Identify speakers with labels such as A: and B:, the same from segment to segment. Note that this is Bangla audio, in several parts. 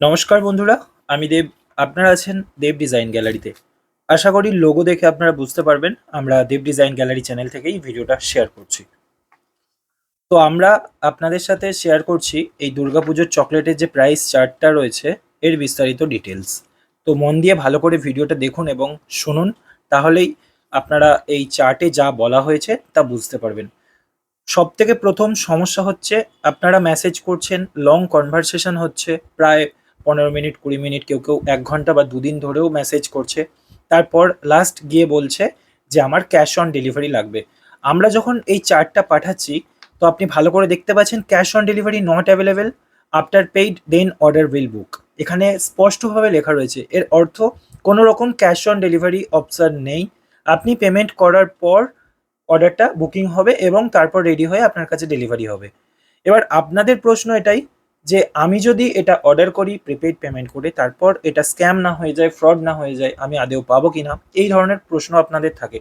A: নমস্কার বন্ধুরা, আমি দেব, আপনারা আছেন দেব ডিজাইন গ্যালারিতে। আশা করি লোগো দেখে আপনারা বুঝতে পারবেন, আমরা দেব ডিজাইন গ্যালারি চ্যানেল থেকেই ভিডিওটা শেয়ার করছি। তো আমরা আপনাদের সাথে শেয়ার করছি এই দুর্গাপুজোর চকলেটের যে প্রাইস চার্টটা রয়েছে, এর বিস্তারিত ডিটেলস তো মন দিয়ে ভালো করে ভিডিওটা দেখুন এবং শুনুন, তাহলেই আপনারা এই চার্টে যা বলা হয়েছে তা বুঝতে পারবেন। সব থেকে প্রথম সমস্যা হচ্ছে, আপনারা মেসেজ করছেন লং কনভারসেশন হচ্ছে, প্রায় পনেরো মিনিট, কুড়ি মিনিট, কেউ কেউ এক ঘণ্টা বা দুদিন ধরেও মেসেজ করছে। তারপর লাস্ট গিয়ে বলছে যে, আমার ক্যাশ অন ডেলিভারি লাগবে। আমরা যখন এই চার্টটা পাঠাচ্ছি, তো আপনি ভালো করে দেখতে পাচ্ছেন cash on delivery not available after paid then order will book এখানে স্পষ্টভাবে লেখা রয়েছে, এর অর্থ কোনো রকম ক্যাশ অন ডেলিভারি অপশান নেই। আপনি পেমেন্ট করার পর অর্ডারটা বুকিং হবে এবং তারপর রেডি হয়ে আপনার কাছে ডেলিভারি হবে। এবার আপনাদের প্রশ্ন এটাই যে আমি যদি এটা অর্ডার করি প্রিপেইড পেমেন্ট করে, তারপর এটা স্ক্যাম না হয়ে যায় ফ্রড না হয়ে যায়, আমি আদেও পাবো কি না এই ধরনের প্রশ্ন আপনাদের থাকে।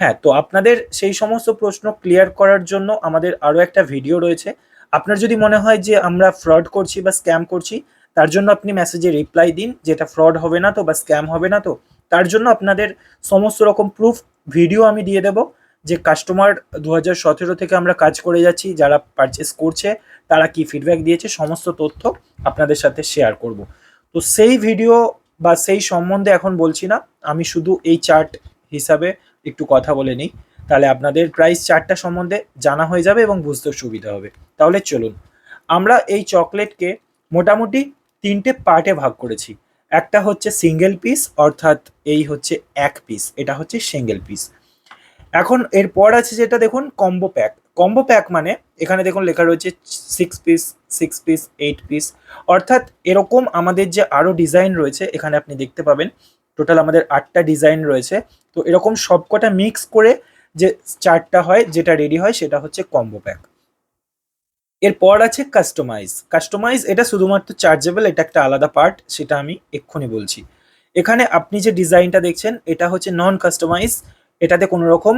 A: হ্যাঁ তো আপনাদের সেই সমস্ত প্রশ্ন ক্লিয়ার করার জন্য আমাদের আরও একটা ভিডিও রয়েছে। আপনার যদি মনে হয় যে আমরা ফ্রড করছি বা স্ক্যাম করছি, তার জন্য আপনি মেসেজে রিপ্লাই দিন যেটা ফ্রড হবে না তো বা স্ক্যাম হবে না তো। তার জন্য আপনাদের সমস্ত রকম প্রুফ ভিডিও আমি দিয়ে দেবো, যে কাস্টমার দু হাজার সতেরো থেকে আমরা কাজ করে যাচ্ছি, যারা পারচেস করছে তারা কি ফিডব্যাক দিয়েছে, সমস্ত তথ্য আপনাদের সাথে শেয়ার করব। তো সেই ভিডিও বা সেই সম্বন্ধে এখন বলছি না, আমি শুধু এই চার্ট হিসাবে একটু কথা বলে নিই। তাহলে আপনাদের প্রাইস চার্টটা সম্বন্ধে জানা হয়ে যাবে এবং বুঝতে সুবিধা হবে। তাহলে চলুন, আমরা এই চকলেটকে মোটামুটি তিনটে পার্টে ভাগ করেছি। একটা হচ্ছে সিঙ্গেল পিস অর্থাৎ এই হচ্ছে এক পিস এটা হচ্ছে সিঙ্গেল পিস এখন এরপর আছে যেটা দেখুন কম্বো প্যাক কম্বো প্যাক মানে এখানে দেখুন লেখা রয়েছে six piece six piece eight piece অর্থাৎ এরকম আমাদের যে আরও ডিজাইন রয়েছে, এখানে আপনি দেখতে পাবেন। টোটাল আমাদের আটটা ডিজাইন রয়েছে। তো এরকম সবকটা মিক্স করে যে চারটা হয়, যেটা রেডি হয়, সেটা হচ্ছে কম্বো প্যাক এরপর আছে কাস্টমাইজ কাস্টমাইজ এটা শুধুমাত্র চার্জেবল এটা একটা আলাদা পার্ট সেটা আমি এক্ষুনি বলছি। এখানে আপনি যে ডিজাইনটা দেখছেন, এটা হচ্ছে নন কাস্টমাইজ এটাতে কোনো রকম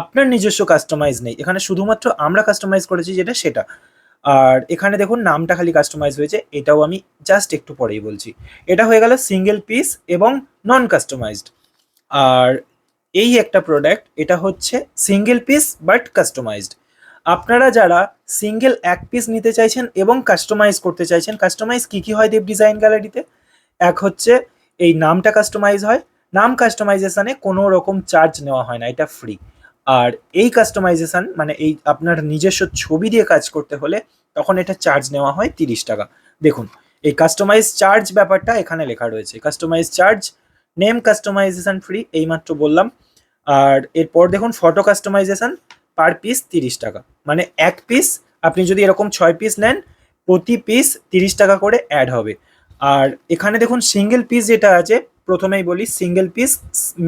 A: আপনার নিজস্ব কাস্টমাইজ নেই। এখানে শুধুমাত্র আমরা কাস্টমাইজ করেছি যেটা সেটা। আর এখানে দেখুন, নামটা খালি কাস্টমাইজ হয়েছে, এটাও আমি জাস্ট একটু পরেই বলছি। এটা হয়ে গেল সিঙ্গেল পিস এবং নন কাস্টমাইজড আর এই একটা প্রোডাক্ট এটা হচ্ছে সিঙ্গেল পিস বাট কাস্টমাইজড আপনারা যারা সিঙ্গেল এক পিস নিতে চাইছেন এবং কাস্টমাইজ করতে চাইছেন কাস্টমাইজ কী কী হয় দেব ডিজাইন গ্যালারিতে এক হচ্ছে এই নামটা কাস্টমাইজ হয়। নাম কাস্টমাইজেশানে কোনো রকম চার্জ নেওয়া হয় না, এটা ফ্রি আর এই কাস্টমাইজেশন মানে এই আপনার নিজস্ব ছবি দিয়ে কাজ করতে হলে তখন এটা চার্জ নেওয়া হয় তিরিশ টাকা। দেখুন, এই কাস্টমাইজ চার্জ ব্যাপারটা এখানে লেখা রয়েছে। Customize charge name customization free এইমাত্র বললাম। আর এরপর দেখুন ফটো কাস্টমাইজেশন পার পিস তিরিশ টাকা। মানে এক পিস আপনি যদি এরকম ছয় পিস নেন, প্রতি পিস তিরিশ টাকা করে অ্যাড হবে। আর এখানে দেখুন সিঙ্গেল পিস যেটা আছে, প্রথমেই বলি single piece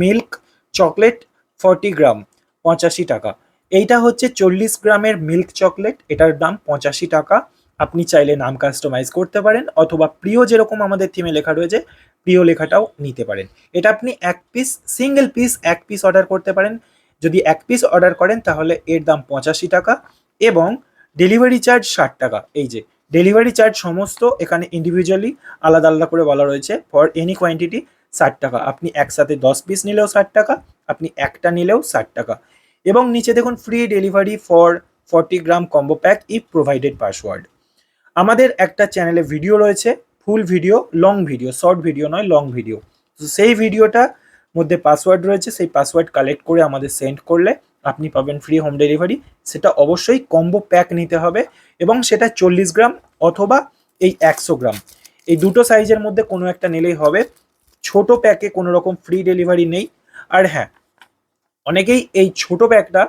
A: milk chocolate forty gram পঁচাশি টাকা। এইটা হচ্ছে চল্লিশ গ্রামের মিল্ক চকলেট, এটার দাম পঁচাশি টাকা। আপনি চাইলে নাম কাস্টমাইজ করতে পারেন অথবা প্রিয় যেরকম আমাদের থিমে লেখা রয়েছে, প্রিয় লেখাটাও নিতে পারেন। এটা আপনি এক পিস সিঙ্গেল পিস এক পিস অর্ডার করতে পারেন। যদি এক পিস অর্ডার করেন তাহলে এর দাম পঁচাশি টাকা এবং ডেলিভারি চার্জ ষাট টাকা। এই যে ডেলিভারি চার্জ সমস্ত এখানে ইন্ডিভিজুয়ালি আলাদা আলাদা করে বলা রয়েছে ফর এনি কোয়ান্টিটি ষাট টাকা। আপনি একসাথে দশ পিস নিলেও ষাট টাকা, আপনি একটা নিলেও ষাট টাকা। এবং নিচে দেখুন free delivery for forty gram combo pack E provided password আমাদের একটা চ্যানেলে ভিডিও রয়েছে full video long video short video নয় লং ভিডিও তো সেই ভিডিওটা মধ্যে পাসওয়ার্ড রয়েছে, সেই পাসওয়ার্ড কালেক্ট করে আমাদের সেন্ড করলে আপনি পাবেন ফ্রি হোম ডেলিভারি সেটা অবশ্যই কম্বো প্যাক নিতে হবে এবং সেটা চল্লিশ গ্রাম অথবা এই একশো গ্রাম এই দুটো সাইজের মধ্যে কোনো একটা নিলেই হবে। ছোট প্যাকে কোনো রকম ফ্রি ডেলিভারি নেই। আর হ্যাঁ অনেকেই এই ছোট ব্যাগটা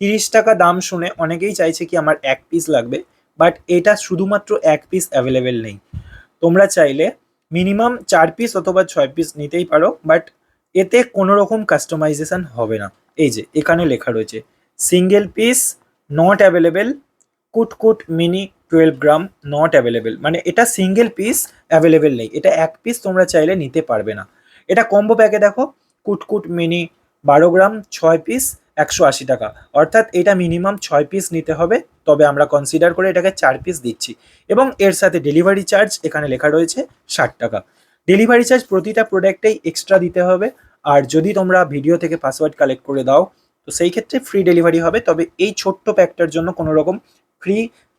A: তিরিশ টাকা দাম শুনে অনেকেই চাইছে কি আমার এক পিস লাগবে বাট এটা শুধুমাত্র এক পিস অ্যাভেলেবেল নেই। তোমরা চাইলে মিনিমাম চার পিস অথবা ছয় পিস নিতেই পারো বাট এতে কোনো রকম কাস্টমাইজেশন হবে না। এই যে, এখানে লেখা রয়েছে single piece not available Kutkut mini twelve gram not available মানে এটা সিঙ্গেল পিস অ্যাভেলেবেল নেই, এটা এক পিস তোমরা চাইলে নিতে পারবে না। এটা কম্বো প্যাকে দেখো, কুটকুট মিনি বারো গ্রাম ছয় পিস একশো আশি টাকা। অর্থাৎ এটা মিনিমাম ছয় পিস নিতে হবে, তবে আমরা কনসিডার করে এটাকে চার পিস দিচ্ছি। এবং এর সাথে ডেলিভারি চার্জ এখানে লেখা রয়েছে ষাট টাকা। ডেলিভারি চার্জ প্রতিটা প্রোডাক্টেই এক্সট্রা দিতে হবে। আর যদি তোমরা ভিডিও থেকে পাসওয়ার্ড কালেক্ট করে দাও, তো সেই ক্ষেত্রে ফ্রি ডেলিভারি হবে, তবে এই ছোট্ট প্যাকটার জন্য কোনো রকম ফ্রি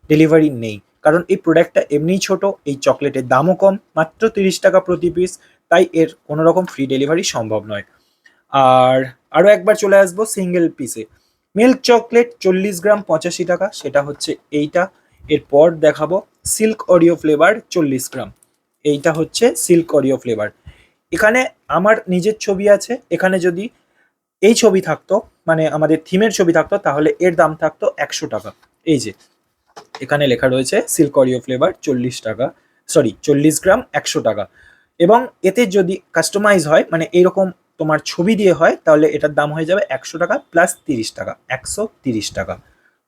A: ডেলিভারি নেই। কারণ এই প্রোডাক্টটা এমনিই ছোট, এই চকলেটের দামও কম, মাত্র তিরিশ টাকা প্রতি পিস তাই এর কোনো রকম ফ্রি ডেলিভারি সম্ভব নয়। আর আরও একবার চলে আসব সিঙ্গেল পিসে মিল্ক চকলেট চল্লিশ গ্রাম পঁচাশি টাকা, সেটা হচ্ছে এইটা। এরপর দেখাবো সিল্ক অরিও ফ্লেভার চল্লিশ গ্রাম। এইটা হচ্ছে সিল্ক অরিও ফ্লেভার এখানে আমার নিজের ছবি আছে, এখানে যদি এই ছবি থাকতো মানে আমাদের থিমের ছবি থাকতো, তাহলে এর দাম থাকতো একশো টাকা। এই যে, এখানে লেখা রয়েছে সিল্ক অরিও ফ্লেভার চল্লিশ টাকা সরি চল্লিশ গ্রাম একশো টাকা। এবং এতে যদি কাস্টমাইজ হয় মানে এইরকম তোমার ছবি দিয়ে হয়, তাহলে এটার দাম হয়ে যাবে একশো টাকা প্লাস তিরিশ টাকা, একশো তিরিশ টাকা।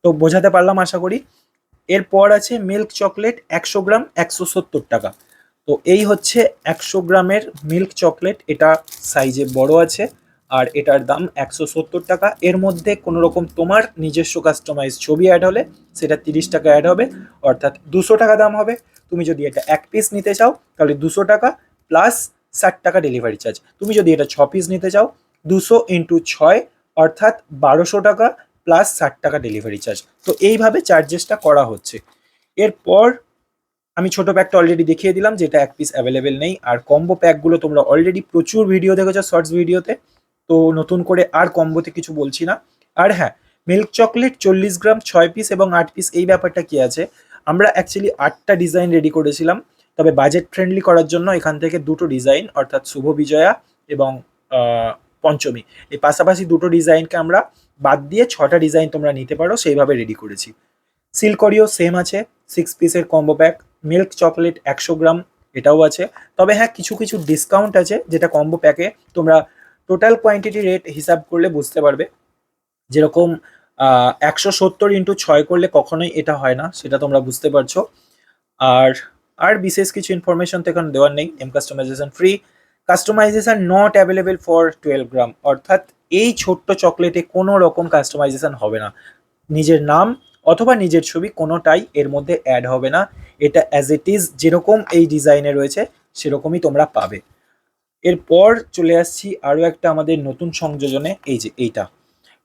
A: তো বোঝাতে পারলাম আশা করি। এরপর আছে মিল্ক চকলেট একশো গ্রাম, একশো সত্তর টাকা। তো এই হচ্ছে একশো গ্রামের মিল্ক চকলেট এটা সাইজে বড় আছে আর এটার দাম একশো সত্তর টাকা। এর মধ্যে কোনো রকম তোমার নিজস্ব কাস্টমাইজ ছবি অ্যাড হলে সেটা তিরিশ টাকা অ্যাড হবে, অর্থাৎ দুশো টাকা দাম হবে। তুমি যদি এটা এক পিস নিতে চাও, তাহলে দুশো টাকা প্লাস ষাট টাকা ডেলিভারি চার্জ তুমি যদি এটা ছ পিস নিতে চাও, দুশো ইন্টু ছয়, অর্থাৎ বারোশো টাকা প্লাস ষাট টাকা ডেলিভারি চার্জ তো এইভাবে চার্জেসটা করা হচ্ছে। এরপর আমি ছোট প্যাকটা অলরেডি দেখিয়ে দিলাম, যেটা এক পিস অ্যাভেলেবেল নেই। আর কম্বো প্যাকগুলো তোমরা অলরেডি প্রচুর ভিডিও দেখেছ শর্টস ভিডিওতে তো। নতুন করে আর কম্বোতে কিছু বলছি না। আর হ্যাঁ মিল্ক চকলেট চল্লিশ গ্রাম ছয় পিস এবং আট পিস এই ব্যাপারটা কি আছে? আমরা অ্যাকচুয়ালি আটটা ডিজাইন রেডি করেছিলাম। তবে বাজেট ফ্রেন্ডলি করার জন্য এখান থেকে দুটো ডিজাইন অর্থাৎ শুভ বিজয়া এবং পঞ্চমী। এই পাশাপাশি দুটো ডিজাইনকে আমরা বাদ দিয়ে ছটা ডিজাইন তোমরা নিতে পারো, সেইভাবে রেডি করেছি। সিল্করিও সেম আছে সিক্স পিসের কম্বো প্যাক মিল্ক চকলেট একশো গ্রাম, এটাও আছে। তবে হ্যাঁ কিছু কিছু ডিসকাউন্ট আছে, যেটা কম্বো প্যাকে তোমরা টোটাল কোয়ান্টিটি রেট হিসাব করলে বুঝতে পারবে। যেরকম একশো সত্তর ইন্টু ছয় করলে কখনোই এটা হয় না, সেটা তোমরা বুঝতে পারছ। আর আর বিশেষ কিছু ইনফরমেশন তো এখন দেওয়ার নেই M customization free customization not available for twelve gram অর্থাৎ এই ছোট্ট চকলেটে কোনো রকম কাস্টমাইজেশন হবে না। নিজের নাম অথবা নিজের ছবি কোনোটাই এর মধ্যে অ্যাড হবে না। এটা অ্যাজ ইট ইজ যেরকম এই ডিজাইনে রয়েছে, সেরকমই তোমরা পাবে। এরপর চলে আসছি আরও একটা আমাদের নতুন সংযোজনে, এই যে এইটা।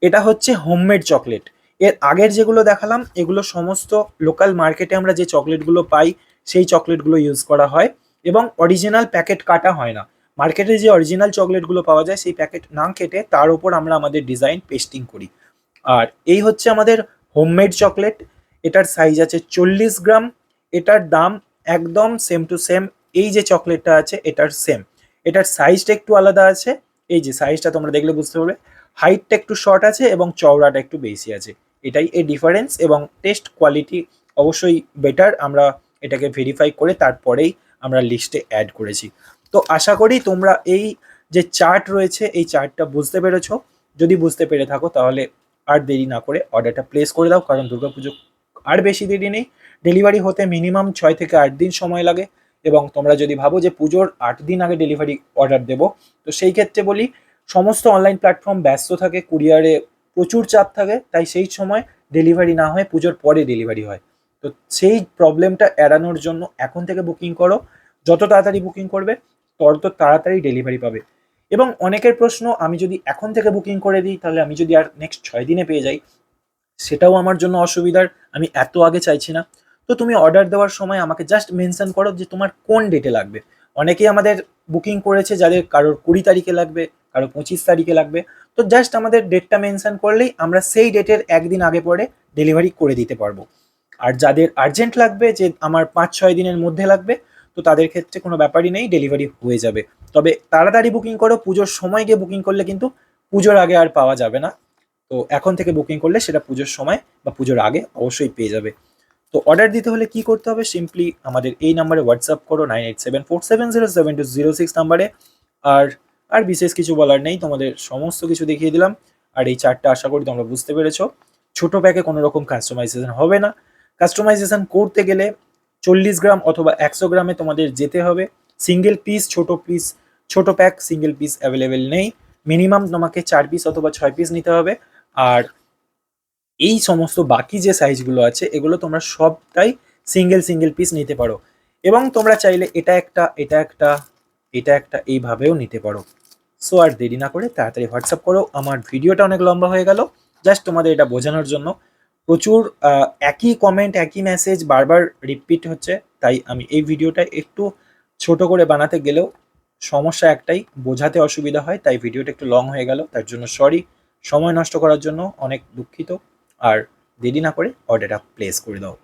A: এটা হচ্ছে হোমমেড চকলেট এর আগের যেগুলো দেখালাম, এগুলো সমস্ত লোকাল মার্কেটে আমরা যে চকলেটগুলো পাই সেই চকলেটগুলো ইউজ করা হয় এবং অরিজিনাল প্যাকেট কাটা হয় না। মার্কেটে যে অরিজিনাল চকলেটগুলো পাওয়া যায়, সেই প্যাকেট না কেটে তার উপর আমরা আমাদের ডিজাইন পেস্টিং করি। আর এই হচ্ছে আমাদের হোমমেড চকলেট এটার সাইজ আছে চল্লিশ গ্রাম। এটার দাম একদম সেম টু সেম এই যে চকলেটটা আছে, এটার সেম এটার সাইজটা একটু আলাদা আছে। এই যে সাইজটা তোমরা দেখলে বুঝতে পারবে। হাইটটা একটু শর্ট আছে এবং চওড়াটা একটু বেশি আছে। এটাই এই ডিফারেন্স এবং টেস্ট কোয়ালিটি অবশ্যই বেটার আমরা এটাকে ভেরিফাই করে তারপরেই আমরা লিস্টে অ্যাড করেছি। তো আশা করি তোমরা এই যে চার্ট রয়েছে, এই চার্টটা বুঝতে পেরেছ। যদি বুঝতে পেরে থাকো তাহলে আর দেরি না করে অর্ডারটা প্লেস করে দাও, কারণ দুর্গাপুজো আর বেশি দেরি নেই। ডেলিভারি হতে মিনিমাম ছয় থেকে আট দিন সময় লাগে এবং তোমরা যদি ভাবো যে পুজোর আট দিন আগে ডেলিভারি অর্ডার দেবো, তো সেই ক্ষেত্রে বলি, সমস্ত অনলাইন প্ল্যাটফর্ম ব্যস্ত থাকে কুরিয়ারে প্রচুর চাপ থাকে, তাই সেই সময় ডেলিভারি না হয় পুজোর পরে ডেলিভারি হয়। তো সেই প্রবলেমটা এড়ানোর জন্য এখন থেকে বুকিং করো। যত তাড়াতাড়ি বুকিং করবে, তত তাড়াতাড়ি ডেলিভারি পাবে। এবং অনেকের প্রশ্ন, আমি যদি এখন থেকে বুকিং করে দিই, তাহলে আমি যদি আর নেক্সট ছয় দিনে পেয়ে যাই, সেটাও আমার জন্য অসুবিধার, আমি এত আগে চাইছি না। তো তুমি অর্ডার দেওয়ার সময় আমাকে জাস্ট মেনশন করো যে তোমার কোন ডেটে লাগবে। অনেকেই আমাদের বুকিং করেছে যাদের কারোর কুড়ি তারিখে লাগবে কারও পঁচিশ তারিখে লাগবে। তো জাস্ট আমাদের ডেটটা মেনশন করলেই আমরা সেই ডেটের একদিন আগে পরে ডেলিভারি করে দিতে পারব। আর যাদের আর্জেন্ট লাগবে, যে আমার পাঁচ, ছয় দিনের মধ্যে লাগবে, তো তাদের ক্ষেত্রে কোনো ব্যাপারই নেই ডেলিভারি হয়ে যাবে। তবে তাড়াতাড়ি বুকিং করো, পুজোর সময় গিয়ে বুকিং করলে কিন্তু পুজোর আগে আর পাওয়া যাবে না। তো এখন থেকে বুকিং করলে সেটা পুজোর সময় বা পুজোর আগে অবশ্যই পেয়ে যাবে। তো অর্ডার দিতে হলে কি করতে হবে? সিম্পলি আমাদের এই নাম্বারে হোয়াটসঅ্যাপ করো nine eight seven four seven zero seven two zero six নাম্বারে আর আর বিশেষ কিছু বলার নেই, তোমাদের সমস্ত কিছু দেখিয়ে দিলাম। আর এই চারটা আশা করি তোমরা বুঝতে পেরেছ। ছোটো প্যাকে কোনো রকম কাস্টমাইজেশন হবে না। কাস্টমাইজেশন করতে গেলে চল্লিশ গ্রাম অথবা একশো গ্রামে তোমাদের যেতে হবে। সিঙ্গেল পিস ছোট পিস ছোট প্যাক সিঙ্গেল পিস অ্যাভেলেবেল নেই। মিনিমাম তোমাকে চার পিস অথবা ছয় পিস নিতে হবে। আর এই সমস্ত বাকি যে সাইজগুলো আছে, এগুলো তোমরা সবটাই সিঙ্গেল সিঙ্গেল পিস নিতে পারো। এবং তোমরা চাইলে এটা একটা এটা একটা এটা একটা এইভাবেও নিতে পারো। সো আর দেরি না করে তাড়াতাড়ি হোয়াটসঅ্যাপ করো। আমার ভিডিওটা অনেক লম্বা হয়ে গেল। জাস্ট তোমাদের এটা বোঝানোর জন্য। প্রচুর একই কমেন্ট একই মেসেজ বারবার রিপিট হচ্ছে। তাই আমি এই ভিডিওটা একটু ছোট করে বানাতে গেলেও সমস্যা একটাই, বোঝাতে অসুবিধা হয়, তাই ভিডিওটা একটু লং হয়ে গেল। তার জন্য সরি সময় নষ্ট করার জন্য অনেক দুঃখিত। আর দেরি না করে অর্ডারটা প্লেস করে দাও।